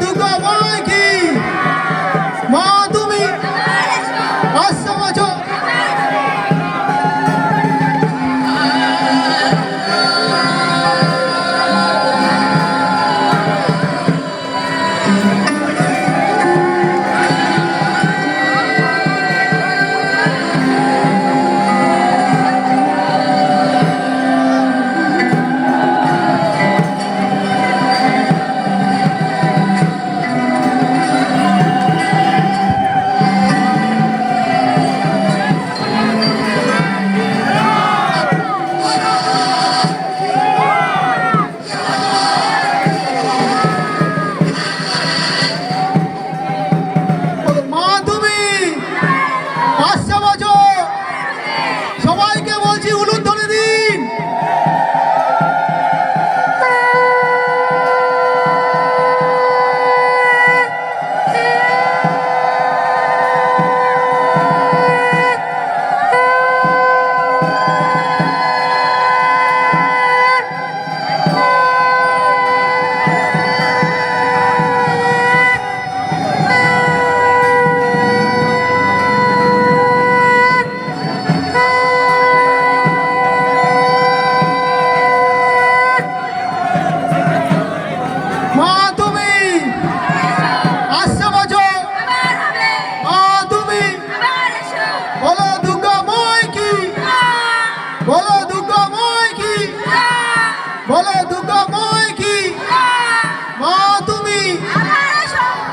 দুগো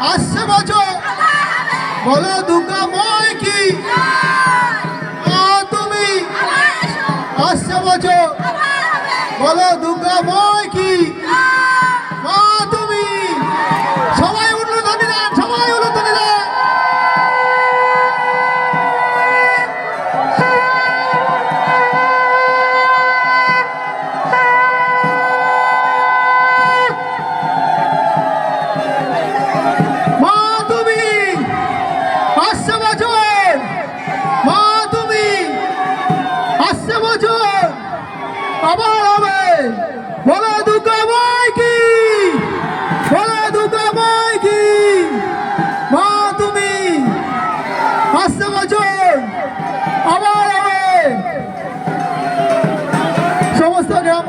আসছে বছর বলো দুর্গা ময় কি? তুমি? আসছে বছর বলো দুর্গা ময় কি?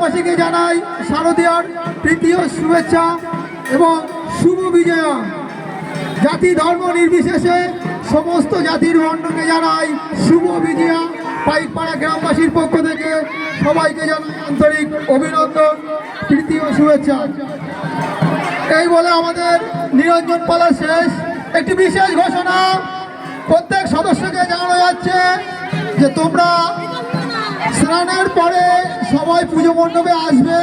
সমস্ত জানাই শারদীয়ার তৃতীয় শুভেচ্ছা এবং শুভ বিজয়া। জাতি ধর্ম নির্বিশেষে সমস্ত জাতির বর্ণকে জানাই শুভ বিজয়া। পাইকপাড়া গ্রামবাসীর পক্ষ থেকে সবাইকে জানাই আন্তরিক অভিনন্দন, তৃতীয় শুভেচ্ছা। এই বলে আমাদের নিরঞ্জন পালা শেষ। একটি বিশেষ ঘোষণা, প্রত্যেক সদস্যকে জানানো যাচ্ছে যে তোমরা স্নানের পরে সবাই পুজো মণ্ডপে আসবে।